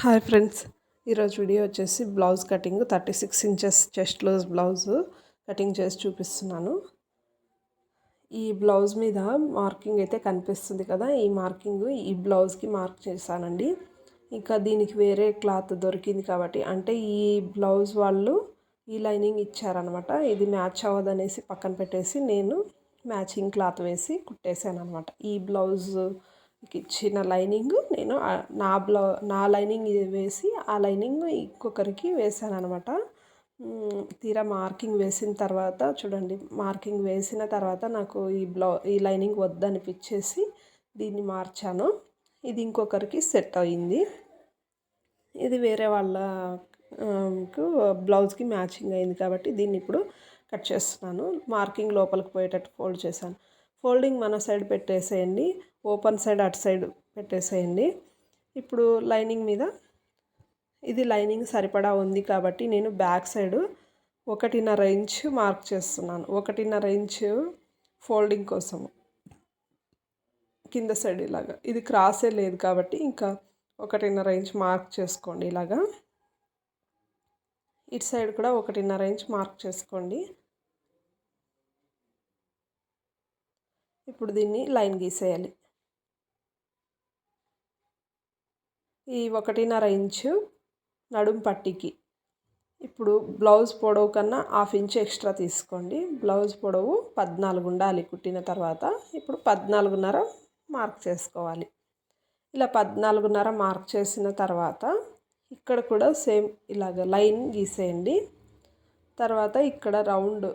Hi friends ఈరోజు video వచ్చేసి blouse cutting thirty six inches chest loose blouse cutting చేసి చూపిస్తున్నాను. ఈ బ్లౌజ్ మీద మార్కింగ్ అయితే కనిపిస్తుంది కదా ఈ మార్కింగ్ ఈ బ్లౌజ్కి మార్క్ చేశానండి. ఇంకా దీనికి వేరే క్లాత్ దొరికింది కాబట్టి అంటే ఈ బ్లౌజ్ వాళ్ళు ఈ లైనింగ్ ఇచ్చారనమాట. ఇది మ్యాచ్ అవ్వదనేసి పక్కన పెట్టేసి నేను మ్యాచింగ్ క్లాత్ వేసి కుట్టేశాను అనమాట ఈ బ్లౌజ్ ఇచ్చిన లైనింగ్ నేను నా బ్లౌ నా లైనింగ్ వేసి ఆ లైనింగ్ ఇంకొకరికి వేసాను అనమాట తీరా మార్కింగ్ వేసిన తర్వాత చూడండి మార్కింగ్ వేసిన తర్వాత నాకు ఈ బ్లౌ ఈ లైనింగ్ వద్దనిపించేసి దీన్ని మార్చాను. ఇది ఇంకొకరికి సెట్ అయింది. ఇది వేరే వాళ్ళకు బ్లౌజ్కి మ్యాచింగ్ అయింది కాబట్టి దీన్ని ఇప్పుడు కట్ చేస్తున్నాను. మార్కింగ్ లోపలికి పోయేటట్టు ఫోల్డ్ చేశాను. ఫోల్డింగ్ మన సైడ్ పెట్టేసేయండి. ఓపెన్ సైడ్ అటు సైడ్ పెట్టేసేయండి. ఇప్పుడు లైనింగ్ మీద ఇది లైనింగ్ సరిపడా ఉంది కాబట్టి నేను బ్యాక్ సైడ్ ఒకటిన్నర ఇంచ్ మార్క్ చేస్తున్నాను. ఒకటిన్నర ఇంచ్ ఫోల్డింగ్ కోసము కింద సైడ్ ఇలాగా. ఇది క్రాసే లేదు కాబట్టి ఇంకా ఒకటిన్నర ఇంచ్ మార్క్ చేసుకోండి ఇలాగా. ఇటు సైడ్ కూడా ఒకటిన్నర ఇంచ్ మార్క్ చేసుకోండి. ఇప్పుడు దీన్ని లైన్ గీసేయాలి. ఈ ఒకటిన్నర ఇంచు నడుం పట్టికి. ఇప్పుడు బ్లౌజ్ పొడవు కన్నా హాఫ్ ఇంచ్ ఎక్స్ట్రా తీసుకోండి. బ్లౌజ్ పొడవు పద్నాలుగు ఉండాలి కుట్టిన తర్వాత. ఇప్పుడు పద్నాలుగున్నర మార్క్ చేసుకోవాలి. ఇలా పద్నాలుగున్నర మార్క్ చేసిన తర్వాత ఇక్కడ కూడా సేమ్ ఇలాగ లైన్ గీసేయండి. తర్వాత ఇక్కడ రౌండ్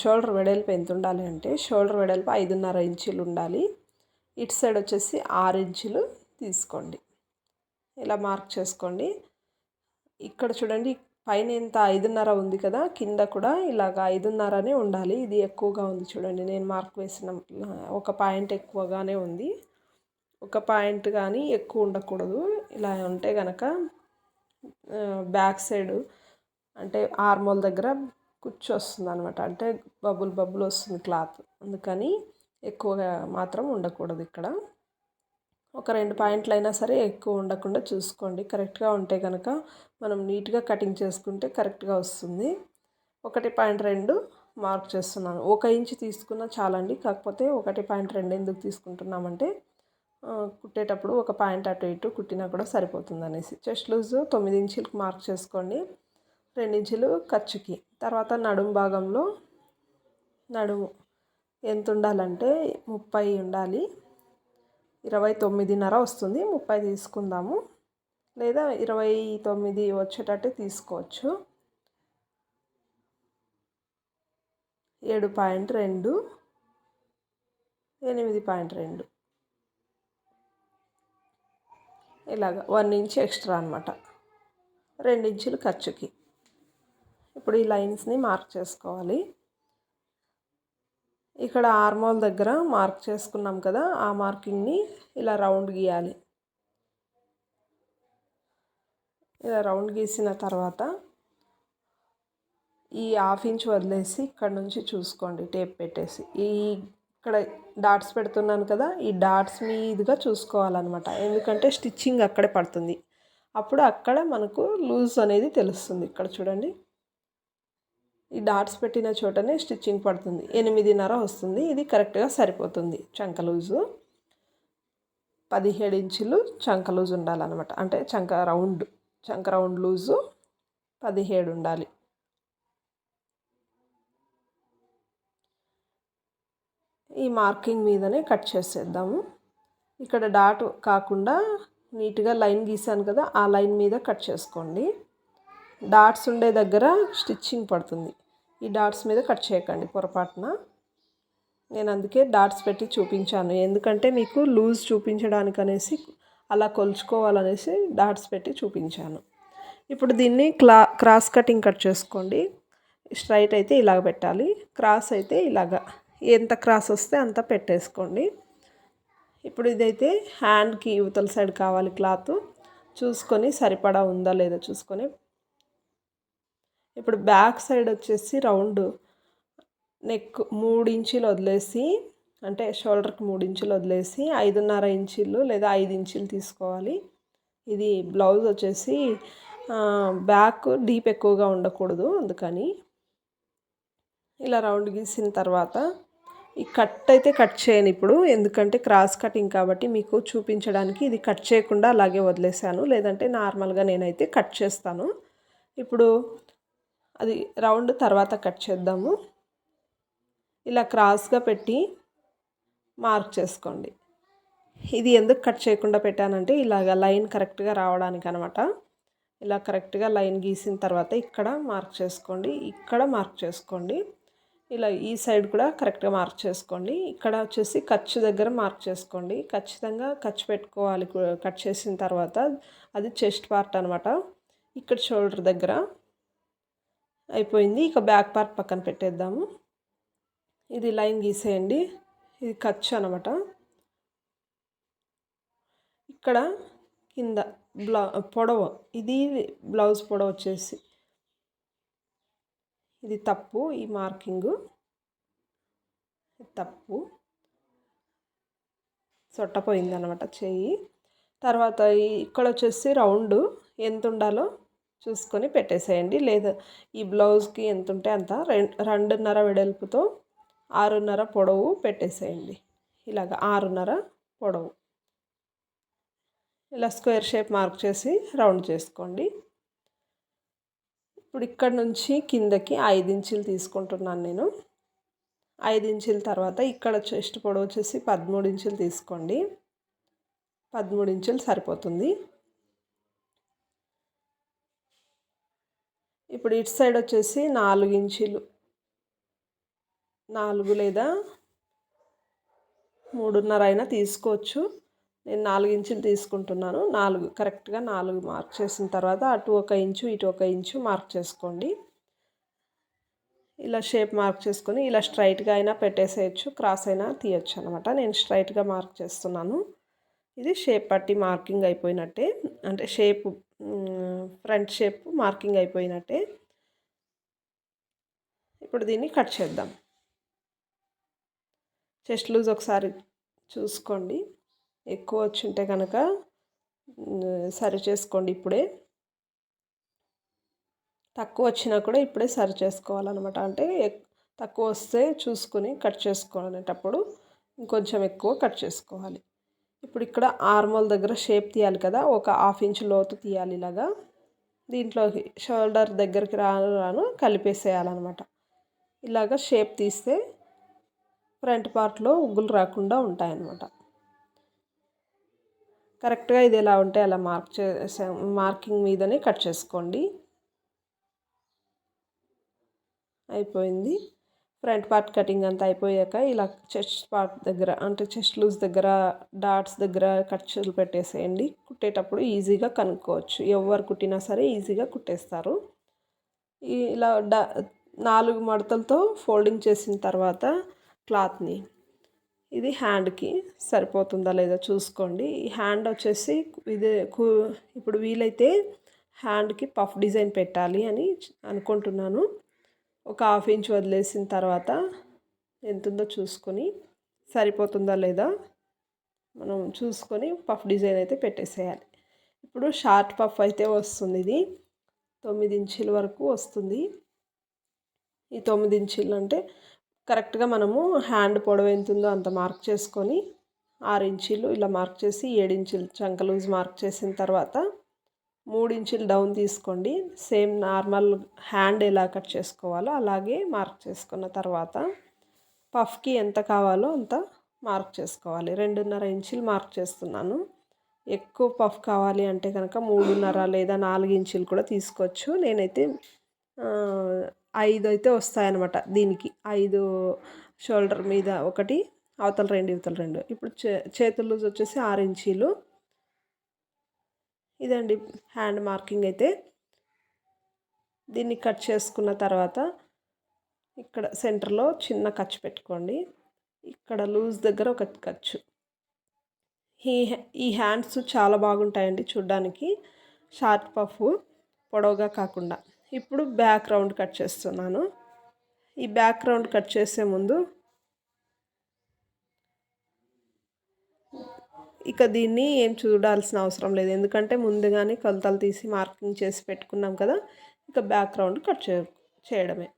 షోల్డర్ వెడల్పు ఎంత ఉండాలి అంటే షోల్డర్ వెడల్పు ఐదున్నర ఇంచులు ఉండాలి. ఇటు సైడ్ వచ్చేసి ఆరు ఇంచులు తీసుకోండి. ఇలా మార్క్ చేసుకోండి. ఇక్కడ చూడండి పైన ఎంత ఐదున్నర ఉంది కదా కింద కూడా ఇలాగ ఐదున్నరనే ఉండాలి. ఇది ఎక్కువగా ఉంది చూడండి నేను మార్క్ వేసిన ఒక పాయింట్ ఎక్కువగానే ఉంది. ఒక పాయింట్ కానీ ఎక్కువ ఉండకూడదు. ఇలా ఉంటే కనుక బ్యాక్ సైడ్ అంటే ఆర్మోల్ దగ్గర కుచ్చు వస్తుంది అనమాట అంటే బబుల్ బబుల్ వస్తుంది క్లాత్. అందుకని ఎక్కువగా మాత్రం ఉండకూడదు ఇక్కడ. ఒక రెండు పాయింట్లు అయినా సరే ఎక్కువ ఉండకుండా చూసుకోండి. కరెక్ట్గా ఉంటే కనుక మనం నీట్గా కటింగ్ చేసుకుంటే కరెక్ట్గా వస్తుంది. ఒకటి పాయింట్ రెండు మార్క్ చేస్తున్నాను. ఒక ఇంచు తీసుకున్నా చాలండి. కాకపోతే ఒకటి పాయింట్ రెండు ఎందుకు తీసుకుంటున్నామంటే కుట్టేటప్పుడు ఒక పాయింట్ అటు ఇటు కుట్టినా కూడా సరిపోతుంది అనేసి. చెస్ట్ లూజ్ తొమ్మిది ఇంచులకు మార్క్ చేసుకోండి. రెండించులు ఖర్చుకి. తర్వాత నడుము భాగంలో నడుము ఎంత ఉండాలంటే ముప్పై ఉండాలి. ఇరవై తొమ్మిదిన్నర వస్తుంది ముప్పై తీసుకుందాము. లేదా ఇరవై తొమ్మిది వచ్చేటట్టు తీసుకోవచ్చు. ఏడు పాయింట్ రెండు ఎనిమిది పాయింట్ రెండు. ఇలాగ వన్ ఇంచ్ ఎక్స్ట్రా అనమాట రెండు ఇంచులు ఖర్చుకి. ఇప్పుడు ఈ లైన్స్ని మార్క్ చేసుకోవాలి. ఇక్కడ ఆర్మోల్ దగ్గర మార్క్ చేసుకున్నాం కదా ఆ మార్కింగ్ని ఇలా రౌండ్ గీయాలి. ఇలా రౌండ్ గీసిన తర్వాత ఈ హాఫ్ ఇంచ్ వదిలేసి ఇక్కడ నుంచి చూసుకోండి టేప్ పెట్టేసి. ఈ ఇక్కడ డాట్స్ పెడుతున్నాను కదా ఈ డాట్స్ మీదుగా చూసుకోవాలన్నమాట. ఎందుకంటే స్టిచ్చింగ్ అక్కడే పడుతుంది. అప్పుడు అక్కడ మనకు లూజ్ అనేది తెలుస్తుంది. ఇక్కడ చూడండి. ఈ డాట్స్ పెట్టిన చోటనే స్టిచ్చింగ్ పడుతుంది. ఎనిమిదిన్నర వస్తుంది. ఇది కరెక్ట్గా సరిపోతుంది. చంక లూజు పదిహేడు ఇంచులు చంక లూజ్ ఉండాలన్నమాట. అంటే చంక రౌండ్ చంక రౌండ్ లూజు పదిహేడు ఉండాలి. ఈ మార్కింగ్ మీదనే కట్ చేసేద్దాము. ఇక్కడ డాట్ కాకుండా నీట్గా లైన్ గీసాను కదా ఆ లైన్ మీద కట్ చేసుకోండి. డాట్స్ ఉండే దగ్గర స్టిచ్చింగ్ పడుతుంది. ఈ డాట్స్ మీద కట్ చేయకండి పొరపాటున. నేను అందుకే డాట్స్ పెట్టి చూపించాను. ఎందుకంటే మీకు లూజ్ చూపించడానికి అనేసి అలా కొలుచుకోవాలనేసి డాట్స్ పెట్టి చూపించాను. ఇప్పుడు దీన్ని క్లా క్రాస్ కటింగ్ కట్ చేసుకోండి. స్ట్రైట్ అయితే ఇలాగ పెట్టాలి. క్రాస్ అయితే ఇలాగ. ఎంత క్రాస్ వస్తే అంత పెట్టేసుకోండి. ఇప్పుడు ఇదైతే హ్యాండ్కి యువతల సైడ్ కావాలి క్లాత్. చూసుకొని సరిపడా ఉందా లేదా చూసుకొని ఇప్పుడు బ్యాక్ సైడ్ వచ్చేసి రౌండ్ నెక్ మూడు ఇంచులు వదిలేసి అంటే షోల్డర్కి మూడు ఇంచులు వదిలేసి ఐదున్నర ఇంచులు లేదా ఐదు ఇంచులు తీసుకోవాలి. ఇది బ్లౌజ్ వచ్చేసి బ్యాక్ డీప్ ఎక్కువగా ఉండకూడదు అందుకని. ఇలా రౌండ్ గీసిన తర్వాత ఈ కట్ అయితే కట్ చేయను ఇప్పుడు ఎందుకంటే క్రాస్ కటింగ్ కాబట్టి మీకు చూపించడానికి ఇది కట్ చేయకుండా అలాగే వదిలేసాను లేదంటే నార్మల్గా నేనైతే కట్ చేస్తాను. ఇప్పుడు అది రౌండ్ తర్వాత కట్ చేద్దాము. ఇలా క్రాస్గా పెట్టి మార్క్ చేసుకోండి. ఇది ఎందుకు కట్ చేయకుండా పెట్టానంటే ఇలాగ లైన్ కరెక్ట్గా రావడానికి అనమాట ఇలా కరెక్ట్గా లైన్ గీసిన తర్వాత ఇక్కడ మార్క్ చేసుకోండి. ఇక్కడ మార్క్ చేసుకోండి. ఇలా ఈ సైడ్ కూడా కరెక్ట్గా మార్క్ చేసుకోండి. ఇక్కడ వచ్చేసి ఖర్చు దగ్గర మార్క్ చేసుకోండి. ఖచ్చితంగా ఖర్చు పెట్టుకోవాలి కట్ చేసిన తర్వాత అది చెస్ట్ పార్ట్ అనమాట. ఇక్కడ షోల్డర్ దగ్గర అయిపోయింది. ఇక బ్యాక్ పార్ట్ పక్కన పెట్టేద్దాము. ఇది లైన్ గీసేయండి. ఇది ఖర్చు అనమాట. ఇక్కడ కింద బ్లౌ పొడవ ఇది బ్లౌజ్ పొడవ వచ్చేసి. ఇది తప్పు ఈ మార్కింగు. తప్పు. సొట్టపోయింది అనమాట చెయ్యి. తర్వాత ఇక్కడ వచ్చేసి రౌండ్. ఎంత ఉండాలో చూసుకొని పెట్టేసేయండి. లేదా ఈ బ్లౌజ్కి ఎంత ఉంటే అంత రెండున్నర వెడల్పుతో ఆరున్నర పొడవు పెట్టేసేయండి. ఇలాగ ఆరున్నర పొడవు. ఇలా స్క్వేర్ షేప్ మార్క్ చేసి రౌండ్ చేసుకోండి. ఇప్పుడు ఇక్కడ నుంచి కిందకి ఐదు ఇంచులు తీసుకుంటున్నాను నేను. ఐదు ఇంచుల తర్వాత ఇక్కడ చెస్ట్ పొడవు వచ్చేసి పదమూడు ఇంచులు తీసుకోండి. పదమూడు ఇంచులు సరిపోతుంది. ఇప్పుడు ఇటు సైడ్ వచ్చేసి నాలుగు ఇంచులు. నాలుగు లేదా మూడున్నర అయినా తీసుకోవచ్చు. నేను నాలుగు ఇంచులు తీసుకుంటున్నాను. నాలుగు కరెక్ట్గా నాలుగు మార్క్ చేసిన తర్వాత అటు ఒక ఇంచు ఇటు ఒక ఇంచు మార్క్ చేసుకోండి. ఇలా షేప్ మార్క్ చేసుకొని ఇలా స్ట్రైట్గా అయినా పెట్టేసేయచ్చు క్రాస్ అయినా తీయచ్చు అనమాట నేను స్ట్రైట్గా మార్క్ చేస్తున్నాను. ఇది షేప్ పట్టి మార్కింగ్ అయిపోయినట్టే. అంటే షేప్ ఫ్రంట్ షేప్ మార్కింగ్ అయిపోయినట్టే. ఇప్పుడు దీన్ని కట్ చేద్దాం. చెస్ట్ లూజ్ ఒకసారి చూసుకోండి. ఎక్కువ వచ్చి ఉంటే కనుక సరి చేసుకోండి ఇప్పుడే. తక్కువ వచ్చినా కూడా ఇప్పుడే సరి చేసుకోవాలన్నమాట. అంటే తక్కువ వస్తే చూసుకుని కట్ చేసుకోవాలనేటప్పుడు ఇంకొంచెం ఎక్కువ కట్ చేసుకోవాలి. ఇప్పుడు ఇక్కడ ఆర్మోల్ దగ్గర షేప్ తీయాలి కదా ఒక హాఫ్ ఇంచ్ లోతు తీయాలి ఇలాగా. దీంట్లోకి షోల్డర్ దగ్గరికి రాను రాను కలిపేసేయాలన్నమాట. ఇలాగ షేప్ తీస్తే ఫ్రంట్ పార్ట్లో ఉగ్గులు రాకుండా ఉంటాయన్నమాట. కరెక్ట్గా ఇది ఎలా ఉంటే అలా మార్క్ చేసే మార్కింగ్ మీదనే కట్ చేసుకోండి. అయిపోయింది. ఫ్రంట్ పార్ట్ కటింగ్ అంతా అయిపోయాక ఇలా చెస్ట్ పార్ట్ దగ్గర అంటే చెస్ట్ లూజ్ దగ్గర డాట్స్ దగ్గర ఖర్చులు పెట్టేసేయండి. కుట్టేటప్పుడు ఈజీగా కనుక్కోవచ్చు. ఎవరు కుట్టినా సరే ఈజీగా కుట్టేస్తారు. ఇలా డా నాలుగు మడతలతో ఫోల్డింగ్ చేసిన తర్వాత క్లాత్ని ఇది హ్యాండ్కి సరిపోతుందా లేదా చూసుకోండి. ఈ హ్యాండ్ వచ్చేసి ఇది ఇప్పుడు వీలైతే హ్యాండ్కి పఫ్ డిజైన్ పెట్టాలి అని అనుకుంటున్నాను. ఒక హాఫ్ ఇంచ్ వదిలేసిన తర్వాత ఎంతుందో చూసుకొని సరిపోతుందా లేదా మనం చూసుకొని పఫ్ డిజైన్ అయితే పెట్టేసేయాలి. ఇప్పుడు షార్ట్ పఫ్ అయితే వస్తుంది ఇది. తొమ్మిది ఇంచుల వరకు వస్తుంది. ఈ తొమ్మిది ఇంచులు అంటే కరెక్ట్గా మనము హ్యాండ్ పొడవు ఎంత ఉందో అంత మార్క్ చేసుకొని ఆరు ఇంచీలు ఇలా మార్క్ చేసి ఏడు ఇంచులు చంక లూజ్ మార్క్ చేసిన తర్వాత మూడు ఇంచులు డౌన్ తీసుకోండి. సేమ్ నార్మల్ హ్యాండ్ ఎలా కట్ చేసుకోవాలో అలాగే మార్క్ చేసుకున్న తర్వాత పఫ్కి ఎంత కావాలో అంత మార్క్ చేసుకోవాలి. రెండున్నర ఇంచులు మార్క్ చేస్తున్నాను. ఎక్కువ పఫ్ కావాలి అంటే కనుక మూడున్నర లేదా నాలుగు ఇంచులు కూడా తీసుకోవచ్చు. నేనైతే ఐదు అయితే వస్తాయన్నమాట దీనికి. ఐదు షోల్డర్ మీద ఒకటి అవతల రెండు ఇవతల రెండు. ఇప్పుడు చే చేతులు లూజ్ వచ్చేసి ఆరు ఇంచీలు ఇదండి హ్యాండ్ మార్కింగ్ అయితే. దీన్ని కట్ చేసుకున్న తర్వాత ఇక్కడ సెంటర్లో చిన్న ఖర్చు పెట్టుకోండి. ఇక్కడ లూజ్ దగ్గర ఒక ఖర్చు ఈ ఈ హ్యాండ్స్ చాలా బాగుంటాయండి చూడ్డానికి. షార్ట్ పఫ్ పొడవుగా కాకుండా. ఇప్పుడు బ్యాక్ రౌండ్ కట్ చేస్తున్నాను. ఈ బ్యాక్ రౌండ్ కట్ చేసే ముందు ఇక దీన్ని ఏం చూడాల్సిన అవసరం లేదు. ఎందుకంటే ముందుగానే కొలతలు తీసి మార్కింగ్ చేసి పెట్టుకున్నాం కదా ఇక బ్యాక్గ్రౌండ్ కట్ చే చేయడమే.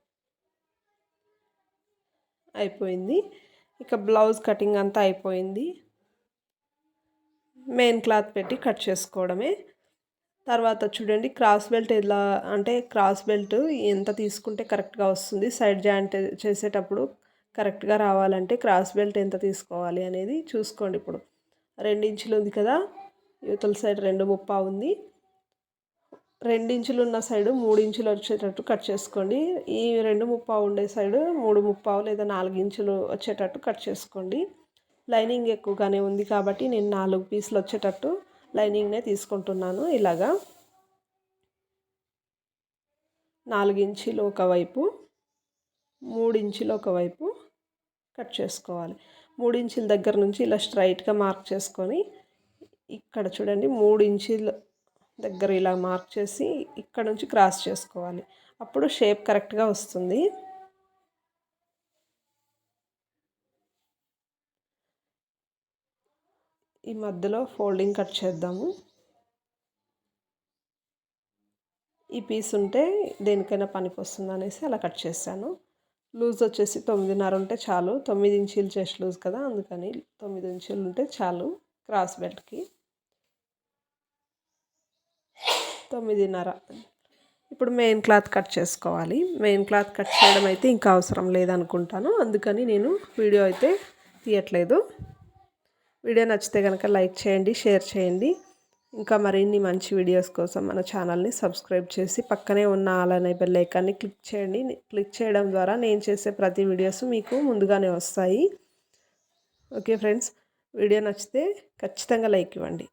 అయిపోయింది. ఇక బ్లౌజ్ కటింగ్ అంతా అయిపోయింది. మెయిన్ క్లాత్ పెట్టి కట్ చేసుకోవడమే. తర్వాత చూడండి క్రాస్ బెల్ట్ ఎలా అంటే క్రాస్ బెల్ట్ ఎంత తీసుకుంటే కరెక్ట్గా వస్తుంది సైడ్ జాయింట్ చేసేటప్పుడు కరెక్ట్గా రావాలంటే క్రాస్ బెల్ట్ ఎంత తీసుకోవాలి అనేది చూసుకోండి ఇప్పుడు. రెండు ఇంచులు ఉంది కదా? యువతల సైడ్ రెండు ముప్పా ఉంది. రెండు ఇంచులు ఉన్న సైడు మూడు ఇంచులు వచ్చేటట్టు కట్ చేసుకోండి. ఈ రెండు ముప్పావు ఉండే సైడు మూడు ముప్పావు లేదా నాలుగు ఇంచులు వచ్చేటట్టు కట్ చేసుకోండి. లైనింగ్ ఎక్కువగానే ఉంది కాబట్టి నేను నాలుగు పీసులు వచ్చేటట్టు లైనింగ్నే తీసుకుంటున్నాను ఇలాగా. నాలుగు ఇంచులు ఒకవైపు మూడు ఇంచులు ఒకవైపు కట్ చేసుకోవాలి. మూడు ఇంచుల దగ్గర నుంచి ఇలా స్ట్రైట్గా మార్క్ చేసుకొని ఇక్కడ చూడండి మూడు ఇంచుల దగ్గర ఇలా మార్క్ చేసి ఇక్కడ నుంచి క్రాస్ చేసుకోవాలి. అప్పుడు షేప్ కరెక్ట్గా వస్తుంది. ఈ మధ్యలో ఫోల్డింగ్ కట్ చేద్దాము. ఈ పీస్ ఉంటే దేనికైనా పనికి వస్తుంది అనేసి అలా కట్ చేశాను. లూజ్ వచ్చేసి తొమ్మిదిన్నర ఉంటే చాలు. తొమ్మిది ఇంచీలు చెస్ట్ లూజ్ కదా అందుకని తొమ్మిది ఇంచీలు ఉంటే చాలు క్రాస్ బెల్ట్కి. తొమ్మిదిన్నర. ఇప్పుడు మెయిన్ క్లాత్ కట్ చేసుకోవాలి. మెయిన్ క్లాత్ కట్ చేయడం అయితే ఇంకా అవసరం లేదనుకుంటాను. అందుకని నేను వీడియో అయితే తీయట్లేదు. వీడియో నచ్చితే కనుక లైక్ చేయండి షేర్ చేయండి. ఇంకా మరిన్ని మంచి వీడియోస్ కోసం మన ఛానల్ని సబ్స్క్రైబ్ చేసి పక్కనే ఉన్న అలానే బెల్ ఐకాన్ని క్లిక్ చేయండి. క్లిక్ చేయడం ద్వారా నేను చేసే ప్రతి వీడియోస్ మీకు ముందుగానే వస్తాయి. ఓకే ఫ్రెండ్స్ వీడియో నచ్చితే ఖచ్చితంగా లైక్ ఇవ్వండి.